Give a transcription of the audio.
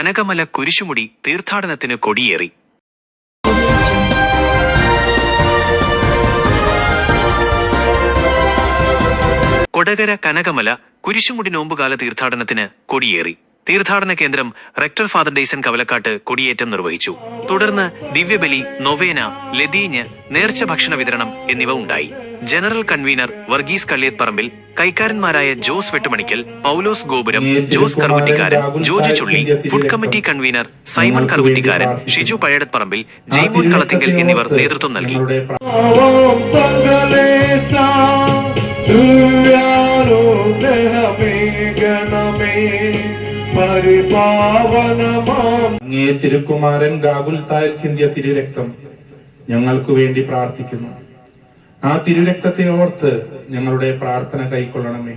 കനകമല കുരിശുമുടി തീർത്ഥാടനത്തിന് കൊടിയേറി. കൊടകര കനകമല കുരിശുമുടി നോമ്പുകാല തീർത്ഥാടനത്തിന് കൊടിയേറി. തീർത്ഥാടന കേന്ദ്രം റെക്ടർ ഫാദർ ഡെയ്സൺ കവലക്കാട്ട് കൊടിയേറ്റം നിർവഹിച്ചു. തുടർന്ന് ദിവ്യബലി നൊവേന ലതീഞ്ഞ് നേർച്ച ഭക്ഷണ വിതരണം എന്നിവ ഉണ്ടായി. ജനറൽ കൺവീനർ വർഗീസ് കള്ളിയത്പറമ്പിൽ കൈക്കാരന്മാരായ Jose വെട്ടുമണിക്കൽ Paulose Gopuram Jose കറുകുറ്റിക്കാരൻ Joji Chulli food committee convener Simon കറുകുറ്റിക്കാരൻ Shiju Pazhayadath Parambil Jaimon Kalathinkal എന്നിവർ നേതൃത്വം നൽകി. അങ്ങേ തിരുക്കുമാരൻ ഗാകുൽ തായൽ ചിന്തിയ തിരുരക്തം ഞങ്ങൾക്ക് വേണ്ടി പ്രാർത്ഥിക്കുന്നു. ആ തിരുരക്തത്തെ ഓർത്ത് ഞങ്ങളുടെ പ്രാർത്ഥന കൈക്കൊള്ളണമേ.